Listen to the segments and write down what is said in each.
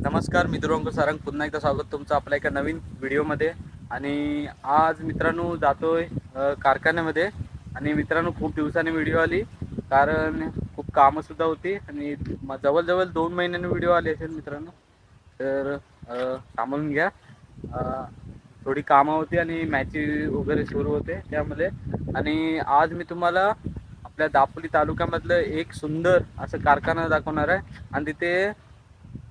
नमस्कार मित्रांनो सारंग. पुन्हा एकदा स्वागत तुमचं आपल्या एका नवीन व्हिडिओमध्ये. आणि आज मित्रांनो जातोय कारखान्यामध्ये. आणि मित्रांनो खूप दिवसांनी व्हिडिओ आली कारण खूप कामंसुद्धा होती. आणि म- जवळजवळ दोन महिन्याने व्हिडिओ आली असेल मित्रांनो. तर सांभाळून घ्या. थोडी कामं होती आणि मॅची वगैरे सुरू होते त्यामध्ये आणि आज मी तुम्हाला आपल्या दापोली तालुक्यामधलं एक सुंदर असं कारखाना दाखवणार आहे. आणि तिथे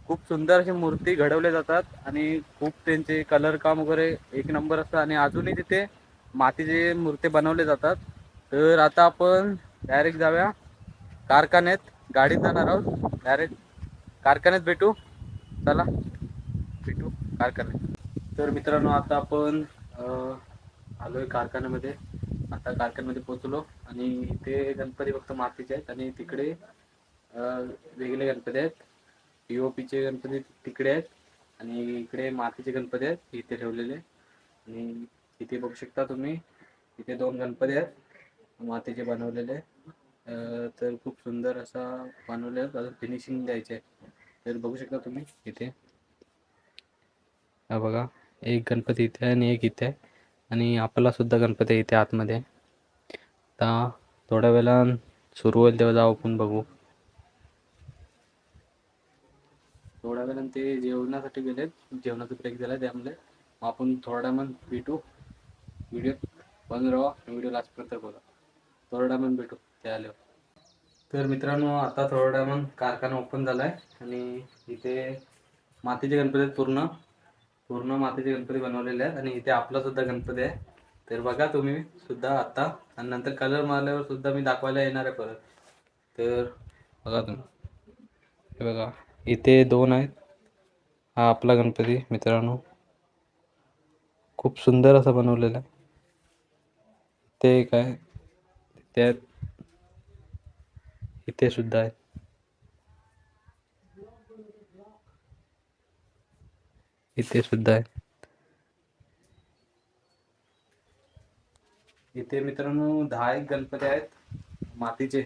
खूप सुंदर अशी मूर्ती घडवल्या जातात आणि खूप त्यांचे कलर काम वगैरे एक नंबर असतं. आणि अजूनही तिथे मातीचे मूर्ती बनवले जातात. तर आता आपण डायरेक्ट जाऊया. कारखान्यात गाडीत जाणार आहोत. डायरेक्ट कारखान्यात भेटू. चला भेटू कारखान्यात. तर मित्रांनो आता आपण आलो आलोय कारखान्यामध्ये. आता कारखान्यामध्ये पोहोचलो आणि इथे गणपती फक्त मातीचे आहेत आणि तिकडे वेगळे गणपती आहेत. पीओपीचे गणपती तिकडे आहेत आणि इकडे मातीचे गणपती आहेत इथे ठेवलेले. आणि इथे बघू शकता तुम्ही इथे दोन गणपती आहेत मातीचे बनवलेले. तर खूप सुंदर असा बनवले आहेत अजून फिनिशिंग द्यायचे आहे तर बघू शकता तुम्ही इथे. हा बघा एक गणपती इथे आहे आणि एक इथे आहे. आणि आपला सुद्धा गणपती इथे आतमध्ये आता थोड्या वेळा सुरू होईल तेव्हा जाऊ आपण बघू. थोड्या वेळानं ते जेवणासाठी गेलेत. जेवणाचा ब्रेक झाला त्यामुळे. मग आपण थोड्या मन भेटू व्हिडिओ बंद राहा व्हिडिओ लास्टपर्यंत बघा. थोड्या मन भेटू ते आल्यावर. तर मित्रांनो आता थोड्या मग कारखाना ओपन झाला आहे आणि इथे मातीचे गणपती आहेत पूर्ण. पूर्ण मातीचे गणपती बनवलेले आहेत आणि इथे आपला सुद्धा गणपती आहे. तर बघा तुम्ही सुद्धा आता. आणि नंतर कलर मारल्यावर सुद्धा मी दाखवायला येणार आहे परत. तर बघा तुम्ही. हे बघा. इथे दोन आहेत. हा आपला गणपती मित्रांनो. खूप सुंदर असा बनवलेला आहे. ते काय त्यात इथे सुद्धा आहे इथे सुद्धा आहे इथे मित्रांनो दहा एक गणपती आहेत. मातीचे.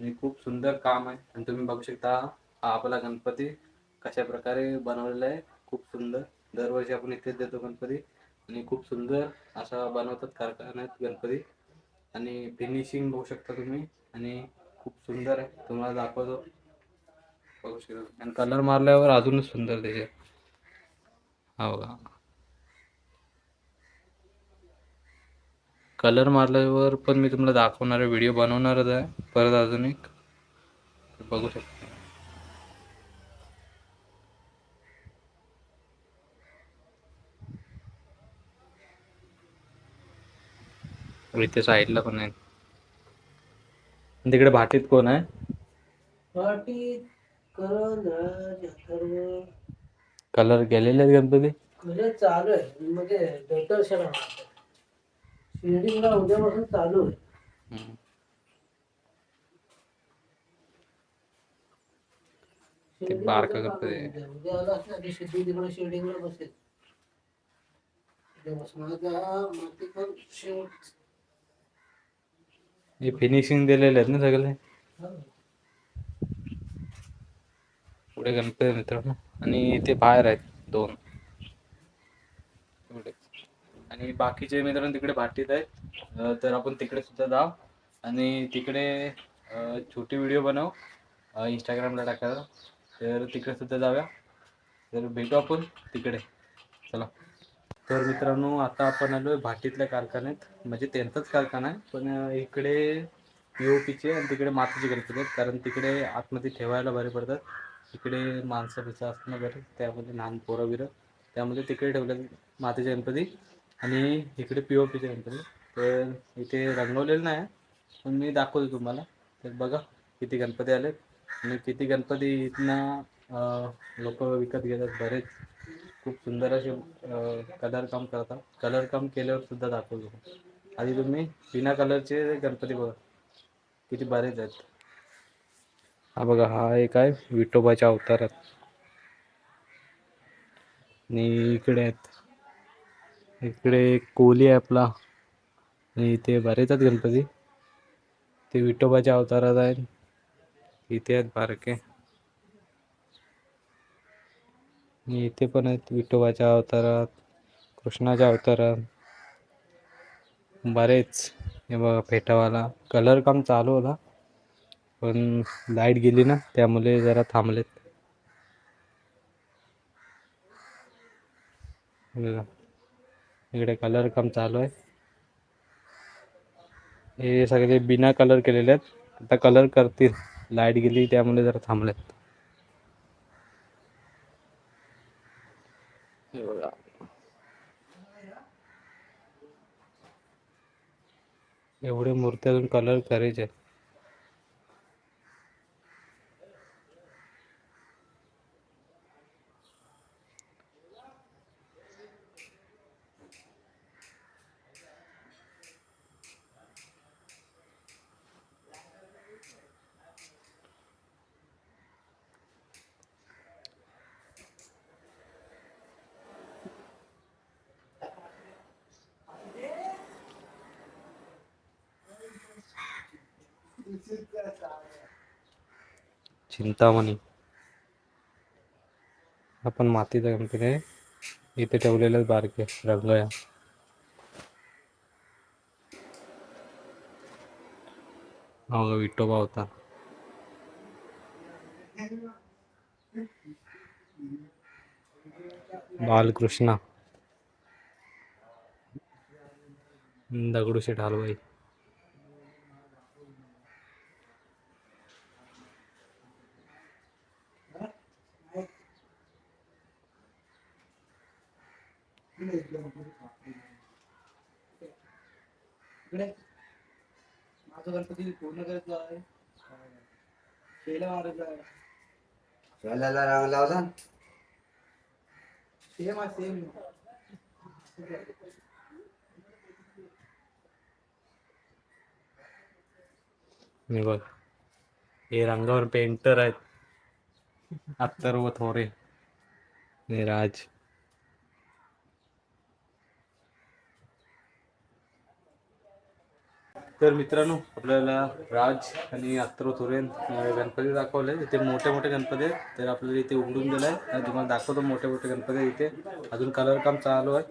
आणि खूप सुंदर काम आहे. आणि तुम्ही बघू शकता हा आपला गणपती कशा प्रकारे बनवलेला आहे खूप सुंदर. दरवर्षी आपण इथेच देतो गणपती आणि खूप सुंदर असा बनवतात कारखान्यात गणपती. आणि फिनिशिंग बघू शकता तुम्ही आणि खूप सुंदर आहे. तुम्हाला दाखवतो. बघू शकता. आणि कलर मारल्यावर अजूनच सुंदर त्याचे हा बघा. कलर मारल्यावर पण मी तुम्हाला दाखवणार आहे व्हिडिओ बनवणारच आहे. परत अजून एक बघू शकता. इथे साईडला पण आहे तिकडे भाटीत कोण आहे? कलर गेलेले आहेत गणपती? म्हणजे चालू आहे. म्हणजे शिर्डीला उद्यापासून चालू आहे. शिर्डी बारका उद्या गणपती तिकडे शिर्डीला बसेल. उद्यापासून. आता माती पण शेवट हे फिनिशिंग दिलेले आहेत ना सगळे? पुढे गणपती मित्र मित्रांनो. आणि इथे बाहेर आहेत दोन. आणि बाकीचे मित्रांनो तिकडे भाटीत आहेत. तर आपण तिकडे सुद्धा जाऊ. आणि तिकडे छोटी व्हिडिओ बनव. इंस्टाग्रामला टाकायला. तर तिकडे सुद्धा जाऊया. तर भेटू आपण तिकडे. चला. तर मित्रांनो आता आपण आलो आहे भाटीतल्या कारखान्यात. म्हणजे त्यांचाच कारखाना आहे पण इकडे पी ओ पीचे आणि तिकडे मातीचे गणपती आहेत. कारण तिकडे आतमध्ये ठेवायला बरे पडतात. इकडे माणसं बिसं असणं बरं त्यामध्ये लहान पोरं बिरं. त्यामध्ये तिकडे ठेवले मातीचे गणपती आणि इकडे पी ओ पीचे गणपती. तर इथे रंगवलेलं नाही पण मी दाखवतो तुम्हाला. तर बघा किती गणपती आले आणि किती गणपती इथनं लोक विकत घेतात बरेच. खूप सुंदर असे कलर काम करता कलर काम केल्यावर सुद्धा दाखवतो. आधी तुम्ही बिना कलरचे गणपती बघा. किती बरेच आहेत. हा बघा हा एक आहे विठोबाच्या अवतारात. आणि इकडे आहेत. इकडे कोली कोहली आहे आपला. आणि इथे बरेच आहेत गणपती. ते विठोबाच्या अवतारात आहेत. इथे आहेत बारके. आणि इथे पण आहेत विठोबाच्या अवतारात कृष्णाच्या अवतारात. बरेच. हे बघा फेटावाला. कलर काम चालू होता पण लाइट गेली ना त्यामुळे जरा थांबलेत. इकडे कलर काम चालू आहे. हे सगळे बिना कलर केलेले आहेत. आता कलर करतील. लाइट गेली त्यामुळे जरा थांबलेत. हे बघा एवढे मूर्त्या कलर करायचे. चिंतामणी. आपण मातीचा कंपनी आहे इथे ठेवलेलंच बारके रंगया हो विठोबा होता. बालकृष्ण. दगडूशेठ हलवाई इकडे माझा गणपती पूर्ण करायचा आहे पहिला मारायचा आहे त्याला रंग लावला. सेम आहे सेम हे बघ. हे रंगावर पेंटर आहेत. अत्तर्व थोरे. हे राज. तर मित्रांनो आपल्याला राज आणि अत्र थोरेन गणपती दाखवले. इथे मोठे मोठे गणपती आहेत. तर आपल्याला इथे उघडून दिलाय. आणि तुम्हाला दाखवतो मोठे मोठे गणपती आहे इथे. अजून कलर काम चालू आहे.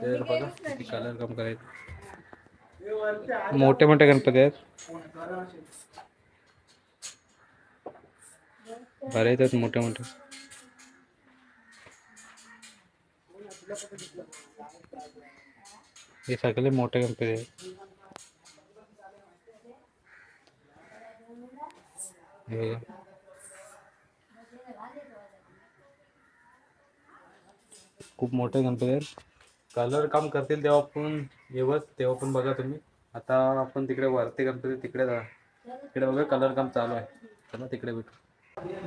तर बघा इथे कलर काम करायचं. मोठे मोठे गणपती आहेत. बरे आहेत मोठे मोठे. हे सगळे मोठे गणपती आहेत. हे. खूप मोठे गणपती. आहेत कलर काम करतील तेव्हा पण येवच तेव्हा पण बघा तुम्ही. आता आपण तिकडे वरती गणपती तिकडे जा. तिकडे बघा कलर काम चालू आहे. चला तिकडे भेटू.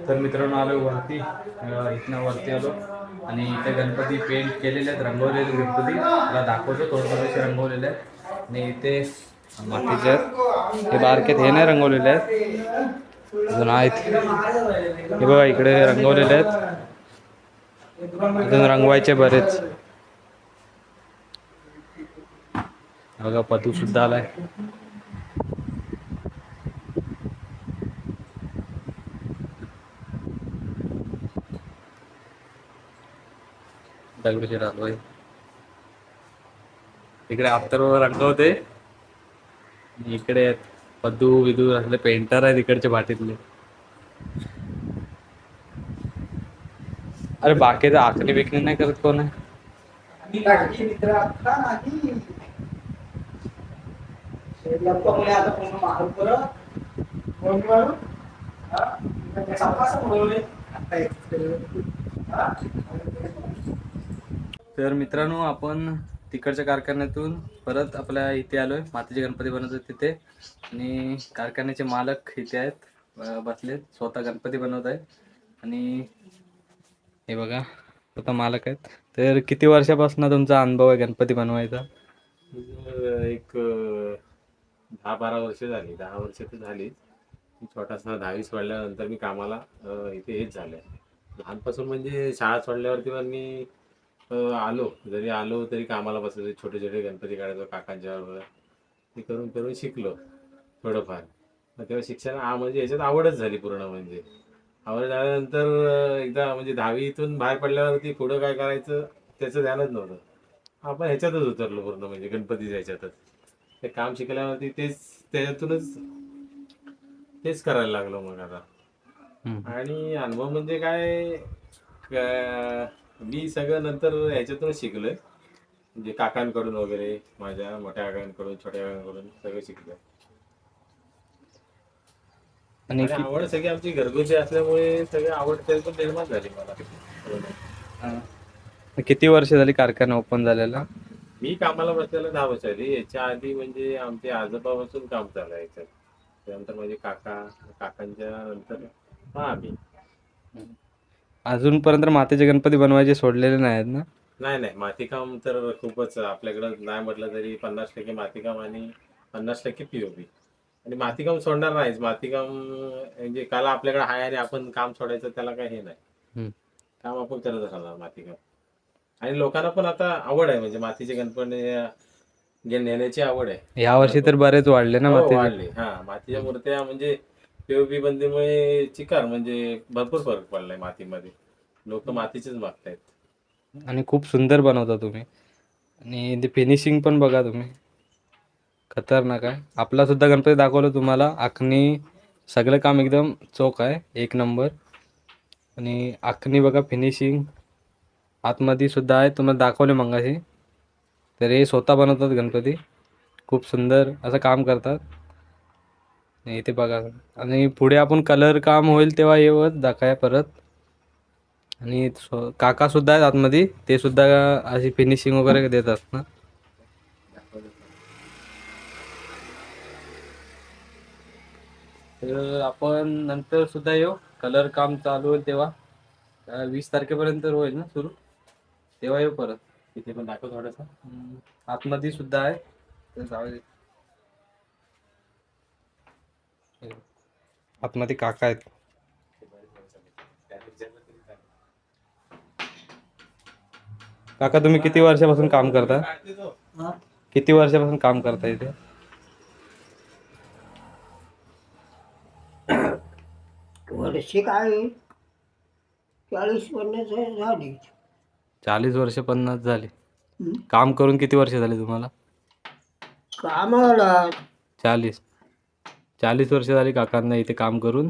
तर मित्रांनो आलो वरती. इथनं वरती आलो. आणि इथे गणपती पेंट केलेले आहेत रंगवलेले गणपती. मला दाखवतो थोडं थोडेसे रंगवलेले आहेत. आणि इथे मातीचे आहेत. हे बारकेत हे नाही रंगवलेले आहेत. अजून आहेत. हे बघा इकडे रंगवलेले आहेत. अजून रंगवायचे बरेच. बघा पतू सुद्धा आलाय. दगडूशेठ हलवाई इकडे अत्तरवर रंगवते. इकडे इकडे पदू विदू असले पेंटर आहेत इकडचे भाटीतले अरे बाकीचं आखणी बिकणी नाही करत कोण आहे? तर मित्रांनो आपण तिकडच्या कारखान्यातून परत आपल्या इथे आलोय. मातीचे गणपती बनवतात तिथे. आणि कारखान्याचे मालक इथे आहेत. बसलेत. स्वतः गणपती बनवत आहेत. आणि हे बघा स्वतः मालक आहेत. तर किती वर्षापासून तुमचा अनुभव आहे गणपती बनवायचा? एक दहा बारा वर्ष झाली. दहा वर्ष तर झाली. छोटासा दहावी सोडल्यानंतर मी कामाला इथे हेच झालं लहानपासून म्हणजे शाळा सोडल्यावरती पण मी आलो. जरी आलो तरी कामाला बसायचो छोटे छोटे गणपती काढायचो काकांच्या बरोबर. ते करून करून शिकलो थोडंफार. मग तेव्हा शिक्षण आ म्हणजे याच्यात आवडच झाली पूर्ण म्हणजे. आवड झाल्यानंतर एकदा म्हणजे दहावीतून बाहेर पडल्यावरती पुढं काय करायचं त्याचं ध्यानच नव्हतं. आपण ह्याच्यातच उतरलो पूर्ण म्हणजे गणपतीच्या ह्याच्यातच. ते काम शिकल्यावरती तेच त्याच्यातूनच तेच करायला लागलो मग आता. आणि अनुभव म्हणजे काय? मी सगळं नंतर ह्याच्यातूनच शिकलोय. म्हणजे काकांकडून वगैरे माझ्या मोठ्या काकांकडून छोट्या काकांकडून सगळं शिकलोय. आणि आवड सगळी आमची घरगुती असल्यामुळे सगळी आवड पण निर्माण झाली मला. किती वर्ष झाली कारखाना ओपन झालेला? मी कामाला बसलेला दहा वर्ष आधी याच्या आधी म्हणजे आमचे आजोबापासून काम चालू आहे याच्यात. त्यानंतर माझे काका काकांच्या नंतर हा आम्ही. अजूनपर्यंत मातीचे गणपती बनवायचे सोडलेले नाही आहेत ना? नाही नाही. मातीकाम तर खूपच आपल्याकडं नाही म्हटलं तरी पन्नास टक्के मातीकाम आणि पन्नास टक्के पीओपी आणि मातीकाम सोडणार नाहीच. मातीकाम म्हणजे काला आपल्याकडे आहे आणि आपण काम सोडायचं त्याला काही हे नाही. काम आपण करत राहणार मातीकाम. आणि लोकांना पण आता आवड आहे. म्हणजे मातीचे गणपती जे नेण्याची आवड आहे. या वर्षी तर बरेच वाढले ना हो, मातीचे? वाढले. हा मातीच्या मूर्त्या म्हणजे पीओपी बंदीमुळे चिकार म्हणजे भरपूर फरक पडलाय मातीमध्ये. लोक मातीचेच मागतायत. आणि खूप सुंदर बनवता तुम्ही. आणि ते फिनिशिंग पण बघा तुम्ही. खतरनाक आहे. आपला सुद्धा गणपती दाखवलं तुम्हाला. आखणी सगळं काम एकदम चोख आहे. एक नंबर. आणि आखणी बघा फिनिशिंग आतमध्ये सुद्धा आहे. तुम्हाला दाखवले मंगाशी. तर हे स्वतः बनवतात गणपती. खूप सुंदर असं काम करतात. आणि इथे बघा. आणि पुढे आपण कलर काम होईल तेव्हा येवत दाखवाय परत. आणि काका सुद्धा आहेत आतमध्ये ते सुद्धा अशी फिनिशिंग वगैरे देतात ना. तर आपण नंतर सुद्धा येऊ. कलर काम चालू होईल तेव्हा. वीस तारखेपर्यंत होईल ना सुरू? तेव्हा येऊ परत. तिथे पण दाखव थोडंसं. आतमध्ये सुद्धा आहे. तर जाऊ आतमध्ये काका आहेत. काका तुम्ही किती वर्षापासून काम करता? हा? किती वर्षापासून काम करता इथे? वर्षे काय? चाळीस पन्नास झाली. चाळीस वर्ष पन्नास झाले. काम करून किती वर्ष झाले तुम्हाला? कामाला. चाळीस. चाळीस वर्ष झाली काकांना इथे काम करून.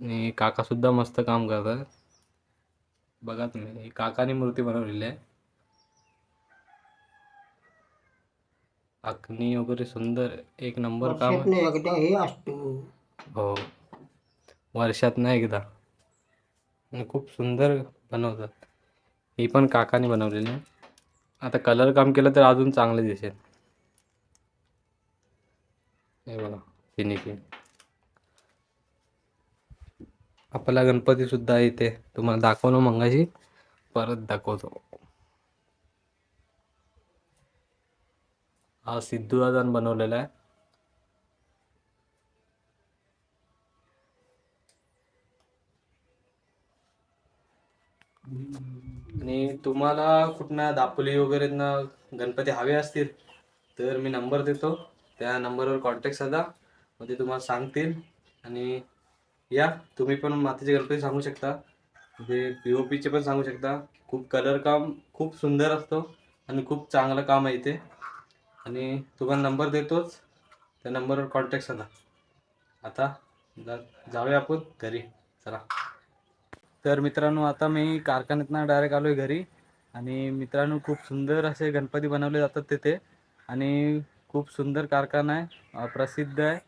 आणि काका सुद्धा मस्त काम करतात. बघा तुम्ही ही काकाने मूर्ती बनवलेली आहे. आखणी वगैरे सुंदर एक नंबर काम आहे. वर्षातनं एकदा हे असतो. हो. वर्षात ना एकदा. आणि खूप सुंदर बनवतात. ही पण काकाने बनवलेली आहे. आता कलर काम केलं तर अजून चांगलं दिसेल. हे बघा. फिनिशिंग आपला गणपती सुद्धा इथे तुम्हाला दाखवलो मंगाशी. परत दाखवतो. हा सिद्धू दादान बनवलेला आहे. आणि तुम्हाला कुठनं दापोली वगैरे गणपती हवे असतील तर मी नंबर देतो. त्या नंबरवर कॉन्टॅक्ट साधा. मग ते तुम्हाला सांगतील. आणि या तुम्ही पण मातीचे गणपती सांगू शकता. म्हणजे पी ओ पीचे पण सांगू शकता. खूप कलर काम खूप सुंदर असतो आणि खूप चांगलं काम आहे इथे. आणि तुम्हाला नंबर देतोच. त्या नंबरवर कॉन्टॅक्ट साधा आता जाऊया आपण घरी. चला. तर मित्रांनो आता मी कारखान्यातनं डायरेक्ट आलो आहे घरी. आणि मित्रांनो खूप सुंदर असे गणपती बनवले जातात तिथे. आणि खूप सुंदर कारखाना आहे. प्रसिद्ध आहे.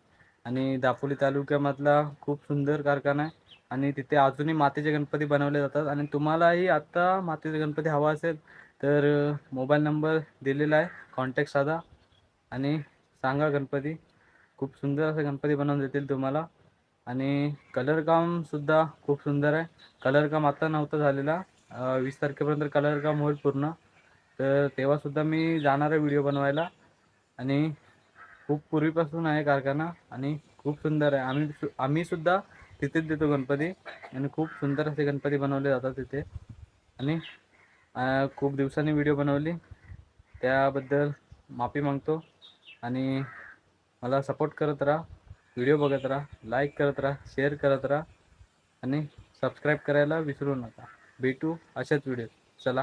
आणि दापोली तालुक्यामधला खूप सुंदर कारखाना आहे. आणि तिथे अजूनही मातीचे गणपती बनवले जातात. आणि तुम्हालाही आत्ता मातीचे गणपती हवा असेल तर मोबाईल नंबर दिलेला आहे. कॉन्टॅक्ट साधा आणि सांगा गणपती. खूप सुंदर असे गणपती बनवून देतील तुम्हाला. आणि कलरकामसुद्धा खूप सुंदर आहे. कलर काम आता नव्हतं झालेला. वीस तारखेपर्यंत कलर काम होईल पूर्ण. तर तेव्हासुद्धा मी जाणार आहे व्हिडिओ बनवायला. आणि खूप पूर्वीपासून आहे कारखाना आणि खूप सुंदर आहे. आम्ही सु आम्ही सुद्धा तिथेच देतो गणपती आणि खूप सुंदर असे गणपती बनवले जातात तिथे. आणि खूप दिवसांनी व्हिडिओ बनवली. त्याबद्दल माफी मागतो आणि मला सपोर्ट करत राहा. व्हिडिओ बघत राहा लाईक करत राहा शेअर करत राहा आणि सबस्क्राईब करायला विसरू नका. भेटू अशाच व्हिडिओ चला.